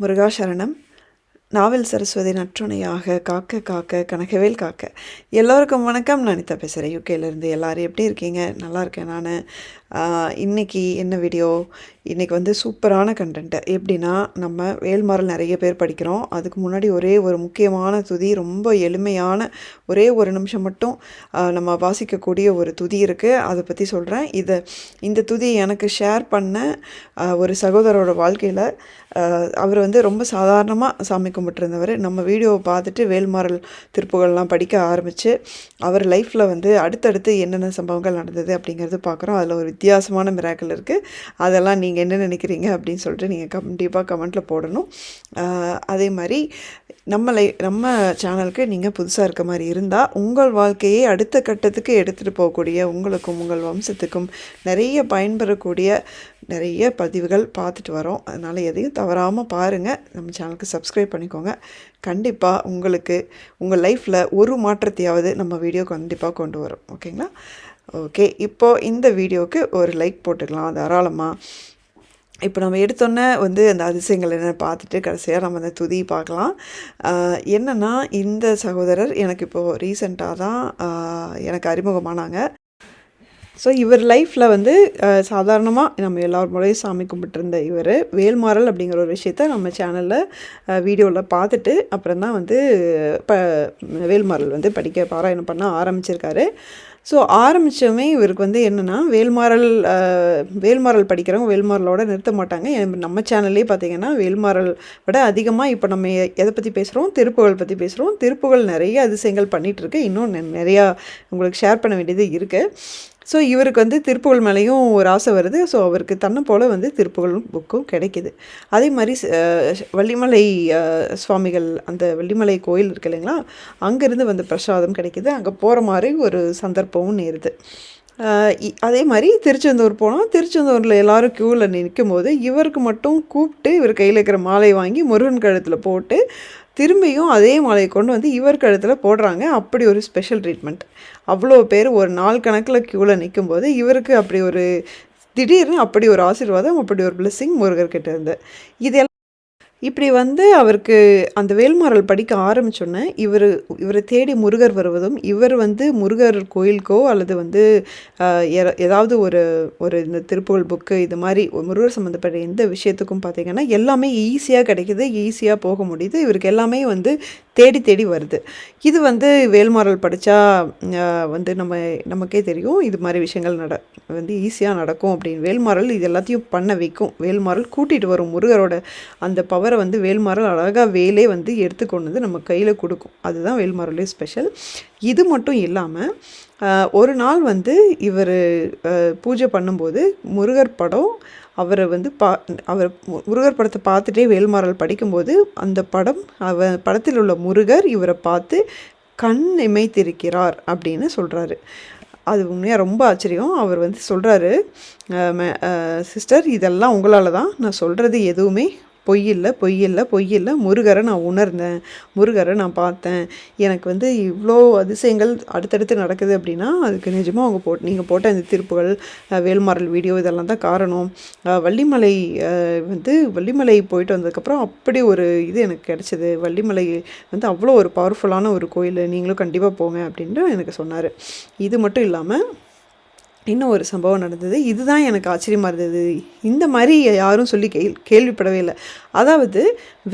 முருகாசரணம். நாவல் சரஸ்வதி நற்றுணையாக காக்க காக்க கனகவேல் காக்க. எல்லோருக்கும் வணக்கம். நான் அனிதா பேசுகிறேன் யூகேலேருந்து எல்லோரும் எப்படி இருக்கீங்க? நல்லா இருக்கேன் நான். இன்றைக்கி என்ன வீடியோ இன்றைக்கி வந்து சூப்பரான கண்டென்ட்டு எப்படின்னா நம்ம வேல்மாரல் நிறைய பேர் படிக்கிறோம். அதுக்கு முன்னாடி ஒரே ஒரு முக்கியமான துதி ரொம்ப எளிமையான ஒரே ஒரு நிமிஷம் மட்டும் நம்ம வாசிக்கக்கூடிய ஒரு துதி இருக்குது அதை பற்றி சொல்கிறேன் இதை இந்த துதி எனக்கு ஷேர் பண்ண ஒரு சகோதரோட வாழ்க்கையில் அவர் வந்து ரொம்ப சாதாரணமாக சாமி கும்பிட்டுருந்தவர் நம்ம வீடியோவை பார்த்துட்டு வேல்மாறல் திருப்புகள்லாம் படிக்க ஆரம்பித்து அவர் லைஃப்பில் வந்து அடுத்தடுத்து என்னென்ன சம்பவங்கள் நடந்தது அப்படிங்கிறது பார்க்குறோம். அதில் ஒரு வித்தியாசமான மிராக்கள் இருக்குது அதெல்லாம் நீங்கள் என்ன நினைக்கிறீங்க அப்படின்னு சொல்லிட்டு நீங்கள் கண்டிப்பாக கமெண்ட்டில் போடணும். அதே மாதிரி நம்ம லை நம்ம சேனலுக்கு நீங்கள் புதுசாக இருக்க மாதிரி இருந்தால் உங்கள் வாழ்க்கையை அடுத்த கட்டத்துக்கு எடுத்துகிட்டு போகக்கூடிய உங்களுக்கும் உங்கள் வம்சத்துக்கும் நிறைய பயன்பெறக்கூடிய நிறைய பதிவுகள் பார்த்துட்டு வரோம். அதனால் எதையும் தவறாமல் பாருங்கள் நம்ம சேனலுக்கு சப்ஸ்கிரைப் பண்ணிக்கோங்க. கண்டிப்பாக உங்களுக்கு உங்கள் லைஃப்பில் ஒரு மாற்றத்தையாவது நம்ம வீடியோ கண்டிப்பாக கொண்டு வரும். ஓகேங்களா ஓகே இப்போது இந்த வீடியோவுக்கு ஒரு லைக் போட்டுக்கலாம். தாராளமாக இப்போ நம்ம எடுத்தோன்னே வந்து அந்த அதிசயங்கள் என்னென்னு பார்த்துட்டு கடைசியாக நம்ம அந்த துதி பார்க்கலாம். என்னென்னா என்னன்னா இந்த சகோதரர் எனக்கு இப்போது ரீசெண்டாக தான் எனக்கு அறிமுகமானாங்க. ஸோ இவர் லைஃப்பில் வந்து சாதாரணமாக நம்ம எல்லார் முறையும் சாமி கும்பிட்டுருந்த இவர். வேல்மாறல் அப்படிங்கிற ஒரு விஷயத்த நம்ம சேனலில் வீடியோவில் பார்த்துட்டு அப்புறம் தான் வந்து ப வேல்மாறல் வந்து படிக்க பாராயணம் பண்ண ஆரம்பிச்சிருக்காரு. ஸோ ஆரம்பித்தவுமே இவருக்கு வந்து என்னென்னா வேல்மாறல் வேல்மாரல் வேல்மாறல் படிக்கிறவங்க வேல்மாறலோட நிறுத்த மாட்டாங்க. ஏன் நம்ம சேனல்லே பார்த்தீங்கன்னா வேல்மாறல் விட அதிகமாக இப்போ நம்ம எதை பற்றி பேசுகிறோம் திருப்புகழ் பற்றி பேசுகிறோம் திருப்புகழ் நிறைய அதிசயங்கள் பண்ணிகிட்ருக்கு இன்னும் நிறையா உங்களுக்கு ஷேர் பண்ண வேண்டியது இருக்குது ஸோ இவருக்கு வந்து திருப்புகழ் மேலேயும் ஒரு ஆசை வருது. ஸோ அவருக்கு தன்னை போல் வந்து திருப்புகழும் புக்கும் கிடைக்கிது. அதே மாதிரி வள்ளிமலை சுவாமிகள் அந்த வள்ளிமலை கோயில் இருக்கு இல்லைங்களா? அங்கேருந்து வந்து பிரசாதம் கிடைக்கிது. அங்கே போகிற மாதிரி ஒரு சந்தர்ப்பம் சந்தர்ப்பமும் நேருது. அதே மாதிரி திருச்செந்தூர் போனோம். திருச்செந்தூரில் எல்லாரும் க்யூவில் நிற்கும் போது இவருக்கு மட்டும் கூப்பிட்டு இவர் கையில் இருக்கிற மாலை வாங்கி முருகன் கழுத்தில் போட்டு திரும்பியும் அதே மாலையை கொண்டு வந்து இவர் கழுத்தில் போடுறாங்க. அப்படி ஒரு ஸ்பெஷல் ட்ரீட்மெண்ட் அவ்வளோ பேர் ஒரு நாள் கணக்கில் க்யூவில் நிற்கும்போது இவருக்கு அப்படி ஒரு திடீர்னு அப்படி ஒரு ஆசீர்வாதம் அப்படி ஒரு பிளெஸ்ஸிங் முருகர்கிட்ட இருந்து. இதெல்லாம் இப்படி வந்து அவருக்கு அந்த வேல்மாறல் படிக்க ஆரம்பித்தோன்னே இவர் இவரை தேடி முருகர் வருவதும் இவர் வந்து முருகர் கோயிலுக்கோ அல்லது வந்து ஏதாவது ஒரு ஒரு இந்த திருப்புகழ் புக்கு இது மாதிரி முருகர் சம்மந்தப்பட்ட எந்த விஷயத்துக்கும் பார்த்தீங்கன்னா எல்லாமே ஈஸியாக கிடைக்கிது ஈஸியாக போக முடியுது. இவருக்கு எல்லாமே வந்து தேடி தேடி வருது. இது வந்து வேல்மாறல் படித்தா வந்து நம்ம நமக்கே தெரியும். இது மாதிரி விஷயங்கள் நட வந்து ஈஸியாக நடக்கும் அப்படின்னு. வேல்மாறல் இது எல்லாத்தையும் பண்ண வைக்கும். வேல்மாறல் கூட்டிகிட்டு வரும் முருகரோட அந்த பவர் வந்து வேல்மாரல் அழகாக வேலே வந்து எடுத்து கொண்டு வந்து நம்ம கையில் கொடுக்கும். அதுதான் வேல்மாறலே ஸ்பெஷல். இது மட்டும் இல்லாமல் ஒரு நாள் வந்து இவர் பூஜை பண்ணும்போது முருகர் படம் அவரை வந்து பா அவர் முருகர் படத்தை பார்த்துட்டே வேல்மாரல் படிக்கும்போது அந்த படம் அவ படத்தில் உள்ள முருகர் இவரை பார்த்து கண் இமைத்திருக்கிறார் அப்படின்னு சொல்கிறாரு அது உண்மையாக ரொம்ப ஆச்சரியம். அவர் வந்து சொல்கிறாரு சிஸ்டர் இதெல்லாம் உங்களால் தான். நான் சொல்கிறது எதுவுமே பொய்யில்லை பொய்யில்லை பொய்யில்லை. முருகரை நான் உணர்ந்தேன். முருகரை நான் பார்த்தேன். எனக்கு வந்து இவ்வளோ அதிசயங்கள் அடுத்தடுத்து நடக்குது அப்படின்னா அதுக்கு நிஜமாக அவங்க போட் நீங்கள் போட்ட இந்த திருப்புகள் வேல்மாரல் வேல்மாறல் வீடியோ இதெல்லாம் தான் காரணம். வள்ளிமலை வந்து வள்ளிமலை போயிட்டு வந்ததுக்கப்புறம் அப்படி ஒரு இது எனக்கு கிடச்சிது. வள்ளிமலை வந்து அவ்வளோ ஒரு பவர்ஃபுல்லான ஒரு கோயில். நீங்களும் கண்டிப்பாக போங்க அப்படின்ட்டு எனக்கு சொன்னார். இது மட்டும் இல்லாமல் இன்னும் ஒரு சம்பவம் நடந்தது. இதுதான் எனக்கு ஆச்சரியமாக இருந்தது. இந்த மாதிரி யாரும் சொல்லி கேள் கேள்விப்படவே இல்லை. அதாவது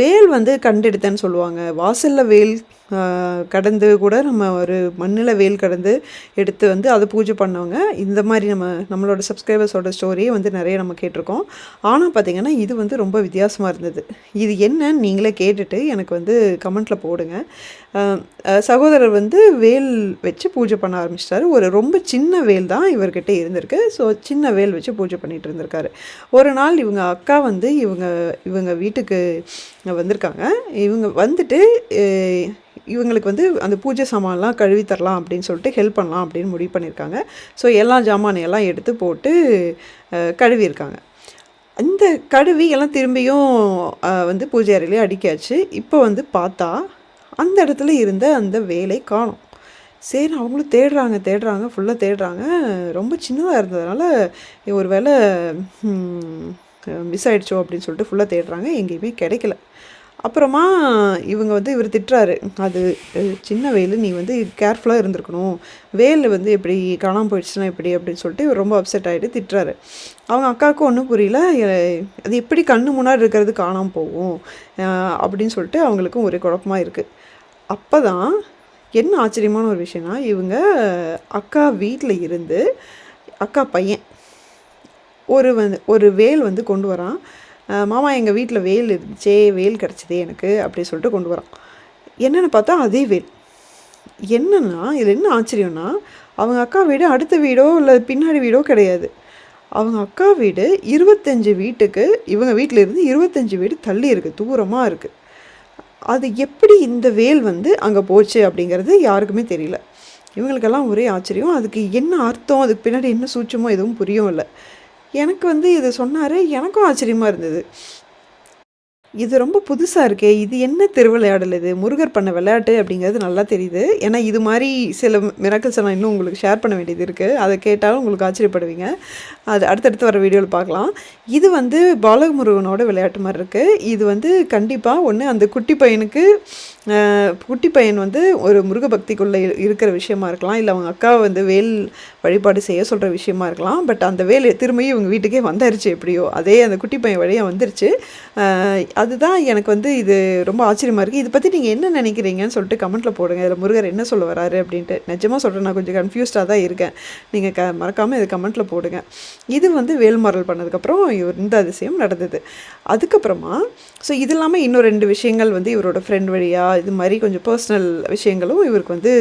வேல் வந்து கண்டெடுத்தேன்னு சொல்லுவாங்க. வாசலில் வேல் கடந்து கூட நம்ம ஒரு மண்ணில் வேல் கடந்து எடுத்து வந்து அதை பூஜை பண்ணவங்க இந்த மாதிரி நம்ம நம்மளோட சப்ஸ்கிரைபர்ஸோட ஸ்டோரியே வந்து நிறைய நம்ம கேட்டிருக்கோம். ஆனால் பார்த்திங்கன்னா இது வந்து ரொம்ப வித்தியாசமாக இருந்தது. இது என்னன்னு நீங்களே கேட்டுட்டு எனக்கு வந்து கமெண்ட்டில் போடுங்க. சகோதரர் வந்து வேல் வச்சு பூஜை பண்ண ஆரம்பிச்சிட்டாரு. ஒரு ரொம்ப சின்ன வேல் தான் இவர்கிட்ட இருந்திருக்கு. ஸோ சின்ன வேல் வச்சு பூஜை பண்ணிட்டு இருந்திருக்காரு. ஒரு நாள் இவங்க அக்கா வந்து இவங்க இவங்க வீட்டுக்கு வந்திருக்காங்க. இவங்க வந்துட்டு இவங்களுக்கு வந்து அந்த பூஜை சாமான்லாம் கழுவி தரலாம் அப்படின்னு சொல்லிட்டு ஹெல்ப் பண்ணலாம் அப்படின்னு முடிவு பண்ணியிருக்காங்க. ஸோ எல்லா ஜாமானையெல்லாம் எடுத்து போட்டு கழுவியிருக்காங்க. அந்த கழுவி எல்லாம் திரும்பியும் வந்து பூஜை அறையிலே அடிக்காச்சு இப்போ வந்து பார்த்தா அந்த இடத்துல இருந்த அந்த வேலை காணோம். சரி அவங்களும் தேடுறாங்க தேடுறாங்க ஃபுல்லாக தேடுறாங்க. ரொம்ப சின்னதாக இருந்ததுனால ஒரு வேளை மிஸ் ஆகிடுச்சோ அப்படின்னு சொல்லிட்டு ஃபுல்லாக தேடுறாங்க எங்கேயுமே கிடைக்கல. அப்புறமா இவங்க வந்து இவர் திட்டுறாரு அது சின்ன வேலு நீ வந்து கேர்ஃபுல்லாக இருந்திருக்கணும். வேலு வந்து எப்படி காணாமல் போயிடுச்சுன்னா எப்படி? அப்படின்னு சொல்லிட்டு இவர் ரொம்ப அப்செட் ஆகிட்டு திட்டுறாரு. அவங்க அக்காவுக்கும் ஒன்றும் புரியல அது எப்படி கண்ணு முன்னாடி இருக்கிறது காணாமல் போகும்? அப்படின்னு சொல்லிட்டு அவங்களுக்கும் ஒரே குழப்பமா இருக்குது அப்போ தான் என்ன ஆச்சரியமான ஒரு விஷயம்னா இவங்க அக்கா வீட்டில் இருந்து அக்கா பையன் ஒரு வந்து ஒரு வேல் வந்து கொண்டு வரான். மாமா எங்கள் வீட்டில் வேல் இருந்துச்சே வேல் கிடச்சிதே எனக்கு அப்படி சொல்லிட்டு கொண்டு வரான். என்னென்னு பார்த்தா அதே வேல். என்னென்னா இதில் என்ன ஆச்சரியம்னா அவங்க அக்கா வீடு அடுத்த வீடோ இல்லை பின்னாடி வீடோ கிடையாது. அவங்க அக்கா வீடு இருபத்தஞ்சு வீட்டுக்கு இவங்க வீட்டில் இருந்து வீடு தள்ளி இருக்குது தூரமாக இருக்குது அது எப்படி இந்த வேல் வந்து அங்கே போச்சு அப்படிங்கிறது யாருக்குமே தெரியல. இவங்களுக்கெல்லாம் ஒரே ஆச்சரியம். அதுக்கு என்ன அர்த்தம்? அதுக்கு பின்னாடி என்ன சூட்சமோ எதுவும் புரியவும் இல்லை. எனக்கு வந்து இதை சொன்னார் எனக்கும் ஆச்சரியமாக இருந்தது. இது ரொம்ப புதுசாக இருக்கே. இது என்ன திருவிளையாடல் இது? முருகர் பண்ண விளையாட்டு அப்படிங்கிறது நல்லா தெரியுது. ஏன்னா இது மாதிரி சில மிராக்கிள்ஸை நான் இன்னும் உங்களுக்கு ஷேர் பண்ண வேண்டியது இருக்குது அதை கேட்டாலும் உங்களுக்கு ஆச்சரியப்படுவீங்க. அது அடுத்தடுத்து வர வீடியோவில் பார்க்கலாம். இது வந்து பாலகமுருகனோட விளையாட்டு மாதிரி இருக்குது இது வந்து கண்டிப்பாக ஒன்று அந்த குட்டி பையனுக்கு குட்டி பையன் வந்து ஒரு முருக பக்திக்குள்ளே இருக்கிற விஷயமா இருக்கலாம். இல்லை அவங்க அக்கா வந்து வேல் வழிபாடு செய்ய சொல்கிற விஷயமா இருக்கலாம். பட் அந்த வேலையை திரும்பியும் இவங்க வீட்டுக்கே வந்தாருச்சு எப்படியோ. அதே அந்த குட்டி பையன் வழியாக வந்துருச்சு. அதுதான் எனக்கு வந்து இது ரொம்ப ஆச்சரியமாக இருக்குது இதை பற்றி நீங்கள் என்ன நினைக்கிறீங்கன்னு சொல்லிட்டு கமெண்ட்டில் போடுங்க. இதில் முருகர் என்ன சொல்ல வராரு அப்படின்ட்டு. நிஜமாக சொல்கிறேன் நான் கொஞ்சம் கன்ஃபியூஸ்டாக தான் இருக்கேன். நீங்கள் க மறக்காமல் இது கமெண்ட்டில் போடுங்க. இது வந்து வேல்மாரல் பண்ணதுக்கப்புறம் இவர் இந்த அதிசயம் நடந்தது. அதுக்கப்புறமா ஸோ இது இல்லாமல் இன்னும் ரெண்டு விஷயங்கள் வந்து இவரோட ஃப்ரெண்ட் வழியாக இது மாதிரி கொஞ்சம் பர்சனல் விஷயங்களும் இவருக்கு வந்து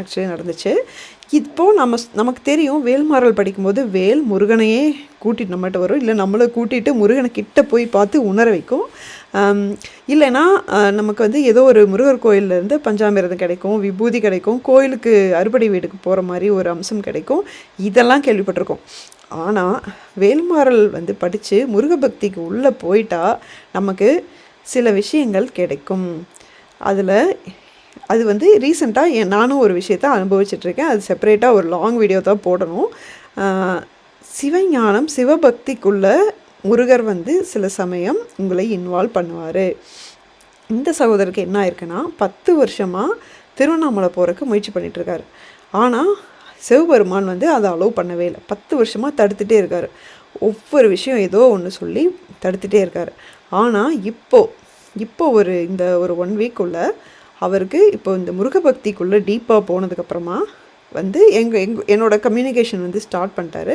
ஆக்சுவலி நடந்துச்சு. இப்போது நம்ம நமக்கு தெரியும் வேல்மாறல் படிக்கும்போது வேல் முருகனையே கூட்டிட்டு நம்மகிட்ட வரும். இல்லை நம்மளை கூட்டிகிட்டு முருகனை கிட்ட போய் பார்த்து உணர வைக்கும். இல்லைன்னா நமக்கு வந்து ஏதோ ஒரு முருகர் கோயில்லேருந்து பஞ்சாமிரதம் கிடைக்கும் விபூதி கிடைக்கும் கோயிலுக்கு அறுபடை வீடுக்கு போகிற மாதிரி ஒரு அம்சம் கிடைக்கும். இதெல்லாம் கேள்விப்பட்டிருக்கோம். ஆனால் வேல்மாறல் வந்து படித்து முருகபக்திக்கு உள்ளே போயிட்டா நமக்கு சில விஷயங்கள் கிடைக்கும். அதில் அது வந்து ரீசெண்டாக நானும் ஒரு விஷயத்த அனுபவிச்சிட்ருக்கேன். அது செப்பரேட்டாக ஒரு லாங் வீடியோ தான் போடணும். சிவஞானம் சிவபக்திக்குள்ள முருகர் வந்து சில சமயம் உங்களை இன்வால்வ் பண்ணுவார். இந்த சகோதரருக்கு என்ன ஆயிருக்குன்னா பத்து வருஷமாக திருவண்ணாமலை போகிறக்கு முயற்சி பண்ணிகிட்ருக்காரு ஆனால் சிவபெருமான் வந்து அதை அலோவ் பண்ணவே இல்லை. பத்து வருஷமாக தடுத்துட்டே இருக்கார். ஒவ்வொரு விஷயம் ஏதோ ஒன்று சொல்லி தடுத்துட்டே இருக்கார். ஆனால் இப்போ இப்போ ஒரு இந்த ஒரு ஒன் வீக்குள்ளே அவருக்கு இப்போ இந்த முருகபக்திக்குள்ளே டீப்பாக போனதுக்கப்புறமா வந்து எங்கள் எங் என்னோட கம்யூனிகேஷன் வந்து ஸ்டார்ட் பண்ணிட்டாரு.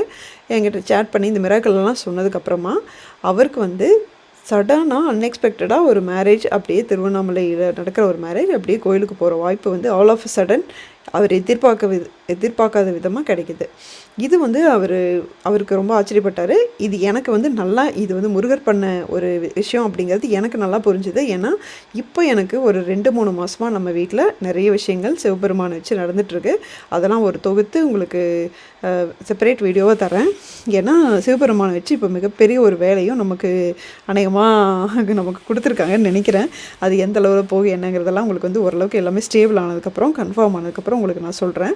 என்கிட்ட சேட் பண்ணி இந்த மிராக்கள்லாம் சொன்னதுக்கப்புறமா அவருக்கு வந்து சடனாக அன்எக்ஸ்பெக்டடாக ஒரு மேரேஜ் அப்படியே திருவண்ணாமலையில் நடக்கிற ஒரு மேரேஜ் அப்படியே கோயிலுக்கு போகிற வாய்ப்பு வந்து ஆல் ஆஃப் அ சடன் அவர் எதிர்பார்க்க வித எதிர்பார்க்காத விதமாக கிடைக்குது. இது வந்து அவர் அவருக்கு ரொம்ப ஆச்சரியப்பட்டார். இது எனக்கு வந்து நல்லா இது வந்து முருகர் பண்ண ஒரு விஷயம் அப்படிங்கிறது எனக்கு நல்லா புரிஞ்சுது. ஏன்னா இப்போ எனக்கு ஒரு ரெண்டு மூணு மாதமாக நம்ம வீட்டில் நிறைய விஷயங்கள் சிவபெருமானை வச்சு நடந்துகிட்ருக்கு அதெல்லாம் ஒரு தொகுத்து உங்களுக்கு செப்பரேட் வீடியோவாக தரேன் ஏன்னா சிவபெருமானை வச்சு இப்போ மிகப்பெரிய ஒரு வேலையும் நமக்கு அநேகமாக நமக்கு கொடுத்துருக்காங்கன்னு நினைக்கிறேன். அது எந்த அளவில் போகும் என்னங்கிறதெல்லாம் உங்களுக்கு வந்து ஓரளவுக்கு எல்லாமே ஸ்டேபிள் ஆனதுக்கப்புறம் கன்ஃபார்ம் ஆனதுக்கப்புறம் உங்களுக்கு நான் சொல்கிறேன்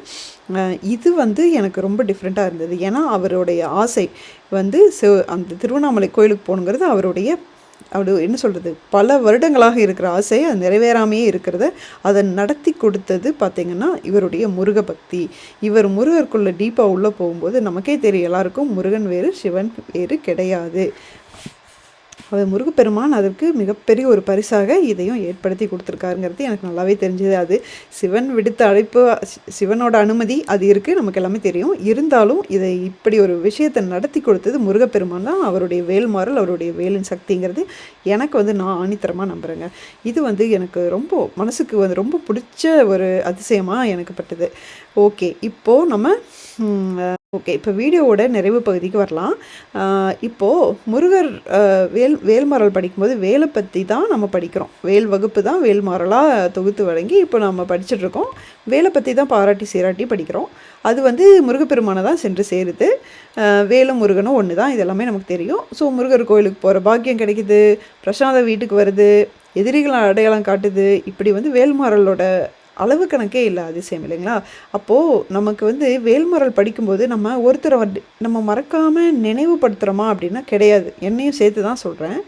இது வந்து எனக்கு ரொம்ப டிஃப்ரெண்ட்டாக இருந்தது. ஏன்னா அவருடைய ஆசை வந்து அந்த திருவண்ணாமலை கோயிலுக்கு போகணுங்கிறது அவருடைய அப்படி என்ன சொல்கிறது பல வருடங்களாக இருக்கிற ஆசை அது நிறைவேறாமையே இருக்கிறத. அதை நடத்தி கொடுத்தது பார்த்திங்கன்னா இவருடைய முருக பக்தி இவர் முருகருக்குள்ளே டீப்பாக உள்ளே போகும்போது நமக்கே தெரியும் எல்லாருக்கும் முருகன் வேறு சிவன் வேறு கிடையாது. அவர் முருகப்பெருமான் அதற்கு மிகப்பெரிய ஒரு பரிசாக இதையும் ஏற்படுத்தி கொடுத்துருக்காருங்கிறது எனக்கு நல்லாவே தெரிஞ்சது. அது சிவன் விடுத்த அழைப்பு சிவனோட அனுமதி அது இருக்குது நமக்கு எல்லாமே தெரியும். இருந்தாலும் இதை இப்படி ஒரு விஷயத்தை நடத்தி கொடுத்தது முருகப்பெருமான் தான். அவருடைய வேல்மாறல் அவருடைய வேலின் சக்திங்கிறது எனக்கு வந்து நான் ஆணித்தரமாக நம்புகிறேங்க இது வந்து எனக்கு ரொம்ப மனசுக்கு வந்து ரொம்ப பிடிச்ச ஒரு அதிசயமாக எனக்கு பட்டது. ஓகே இப்போது நம்ம ஓகே இப்போ வீடியோவோட நிறைவு பகுதிக்கு வரலாம். இப்போது முருகர் வேல் வேல்மாறல் படிக்கும்போது வேலை பற்றி தான் நம்ம படிக்கிறோம். வேல் வகுப்பு தான் வேல்மாறலாக தொகுத்து வழங்கி இப்போ நம்ம படிச்சுட்ருக்கோம் வேலை பற்றி தான் பாராட்டி சீராட்டி படிக்கிறோம். அது வந்து முருகப்பெருமானை தான் சென்று சேருது. வேலும் முருகனும் ஒன்று தான். இது எல்லாமே நமக்கு தெரியும். ஸோ முருகர் கோயிலுக்கு போகிற பாக்கியம் கிடைக்குது. பிரசாதம் வீட்டுக்கு வருது. எதிரிகளை அடையாளம் காட்டுது. இப்படி வந்து வேல்மாறலோட அளவு கணக்கே இல்லை அதிசயம் இல்லைங்களா? அப்போது நமக்கு வந்து வேல்மரல் படிக்கும்போது நம்ம ஒருத்தரை வந்து நம்ம மறக்காமல் நினைவுபடுத்துகிறோமா அப்படின்னா கிடையாது. என்னையும் சேர்த்து தான் சொல்கிறேன்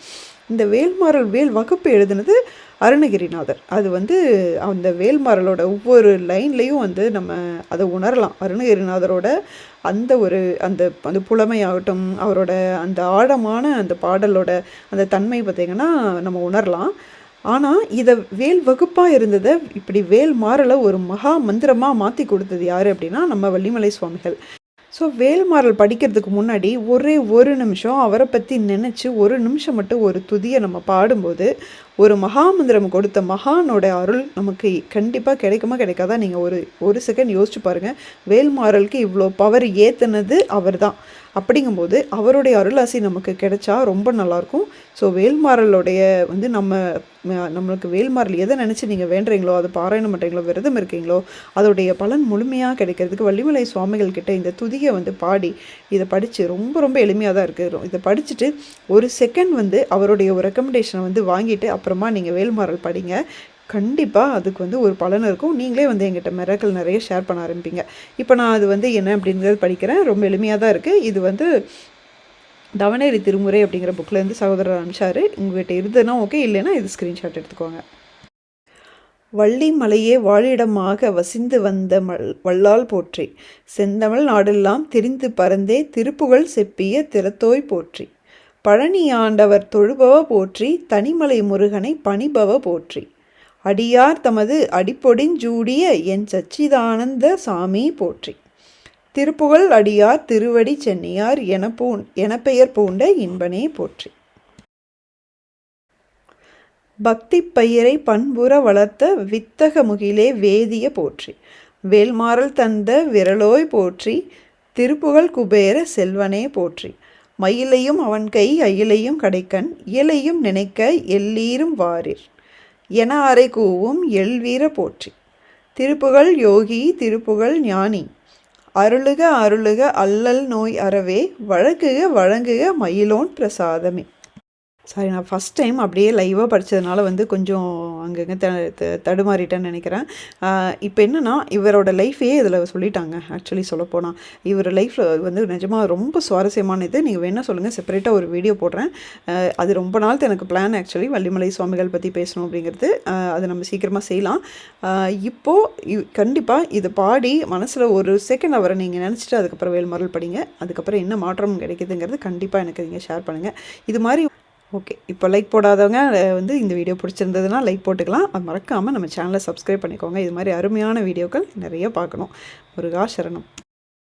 இந்த வேல்மாறல் வேல் வகுப்பு எழுதுனது அருணகிரிநாதர். அது வந்து அந்த வேல்மாறலோட ஒவ்வொரு லைன்லேயும் வந்து நம்ம அதை உணரலாம். அருணகிரிநாதரோட அந்த ஒரு அந்த அந்த புலமையாகட்டும் அவரோட அந்த ஆழமான அந்த பாடலோட அந்த தன்மை பார்த்திங்கன்னா நம்ம உணரலாம். ஆனால் இதை வேல் வகுப்பாக இருந்ததை இப்படி வேல் மாறலை ஒரு மகா மந்திரமாக மாற்றி கொடுத்தது யார் அப்படின்னா நம்ம வள்ளிமலை சுவாமிகள். ஸோ வேல்மாறல் படிக்கிறதுக்கு முன்னாடி ஒரே ஒரு நிமிஷம் அவரை பற்றி நினச்சி ஒரு நிமிஷம் மட்டும் ஒரு துதியை நம்ம பாடும்போது ஒரு மகாமந்திரம் கொடுத்த மகானோட அருள் நமக்கு கண்டிப்பாக கிடைக்குமா கிடைக்காதா? நீங்கள் ஒரு ஒரு செகண்ட் யோசிச்சு பாருங்கள் வேல்மாறலுக்கு இவ்வளோ பவர் ஏற்றுனது அவர் தான் அப்படிங்கும்போது அவருடைய அருளாசி நமக்கு கிடைச்சா ரொம்ப நல்லாயிருக்கும். ஸோ வேல்மாறலுடைய வந்து நம்ம நம்மளுக்கு வேல்மாறல் எதை நினச்சி நீங்கள் வேண்டுறீங்களோ அதை பாராயணம் பண்ணுறீங்களோ விரதம் இருக்கீங்களோ அதோடைய பலன் முழுமையாக கிடைக்கிறதுக்கு வள்ளிமலை சுவாமிகள் கிட்ட இந்த துதியை வந்து பாடி இதை படித்து ரொம்ப ரொம்ப எளிமையாக தான் இருக்குது இதை படிச்சுட்டு ஒரு செகண்ட் வந்து அவருடைய ஒரு ரெக்கமெண்டேஷனை வந்து வாங்கிட்டு அப்புறமா நீங்கள் வேல்மாரல் படிங்க. கண்டிப்பாக அதுக்கு வந்து ஒரு பலன் இருக்கும். நீங்களே வந்து எங்கிட்ட மிரக்கல் நிறைய ஷேர் பண்ண ஆரம்பிப்பீங்க. இப்போ நான் அது வந்து என்ன அப்படிங்கிறது படிக்கிறேன். ரொம்ப எளிமையாக தான் இருக்குது இது வந்து தவனேரி திருமுறை அப்படிங்கிற புக்கிலேருந்து சகோதரர் அனுப்பிச்சார். உங்கள்கிட்ட இருந்ததுன்னா ஓகே இல்லைன்னா இது ஸ்க்ரீன்ஷாட் எடுத்துக்கோங்க. வள்ளி மலையே வாழிடமாக வசிந்து வந்த மல் வள்ளால் போற்றி. செந்தமிழ் நாடெல்லாம் திரிந்து பறந்தே திருப்புகழ் செப்பிய திறத்தோய் போற்றி. பழனி ஆண்டவர் தொழுபவ போற்றி தனிமலை முருகனை பணிபவ போற்றி. அடியார் தமது அடிப்பொடிஞ்சூடிய என் சச்சிதானந்த சாமி போற்றி. திருப்புகழ் அடியார் திருவடி சென்னியார் என பூண் என பெயர் பூண்ட இன்பனே போற்றி. பக்தி பயிரை பண்புற வளர்த்த வித்தக முகிலே வேதிய போற்றி. வேல்மாறல் தந்த விரலோய் போற்றி திருப்புகழ் குபேர செல்வனே போற்றி. மயிலையும் அவன் கை அயிலையும் கடைக்கன் இயலையும் நினைக்க எல்லீரும் வாரிர். என அறை கூவும் எல்வீர போற்றி. திருப்புகழ் யோகி திருப்புகழ் ஞானி. அருளுக அருளுக அல்லல் நோய் அறவே வழங்குக வழங்குக மயிலோன் பிரசாதமே. சாரி நான் ஃபஸ்ட் டைம் அப்படியே லைவாக படித்ததுனால வந்து கொஞ்சம் அங்கங்கே த தடுமாறிட்டேன்னு நினைக்கிறேன். இப்போ என்னென்னா இவரோட லைஃபையே இதில் சொல்லிட்டாங்க ஆக்சுவலி சொல்லப்போனால் இவர் லைஃப்பில் வந்து நிஜமாக ரொம்ப சுவாரஸ்யமான இது நீங்கள் வேணால் சொல்லுங்கள் செப்பரேட்டாக ஒரு வீடியோ போடுறேன். அது ரொம்ப நாள் எனக்கு பிளான் ஆக்சுவலி வள்ளிமலை சுவாமிகள் பற்றி பேசணும் அப்படிங்கிறது. அதை நம்ம சீக்கிரமாக செய்யலாம். இப்போது கண்டிப்பாக இதை பாடி மனசில் ஒரு செகண்ட் அவரை நீங்கள் நினச்சிட்டு அதுக்கப்புறம் வேல்மரல் படிங்க. அதுக்கப்புறம் என்ன மாற்றம் கிடைக்குதுங்கிறது கண்டிப்பாக எனக்கு நீங்கள் ஷேர் பண்ணுங்கள் இது மாதிரி ஓகே இப்போ லைக் போடாதவங்க வந்து இந்த வீடியோ பிடிச்சிருந்ததுன்னா லைக் போட்டுக்கலாம். அது மறக்காமல் நம்ம சேனலை சப்ஸ்கிரைப் பண்ணிக்கோங்க. இது மாதிரி அருமையான வீடியோக்கள் நிறைய பார்க்கணும். முருகா சரணம்.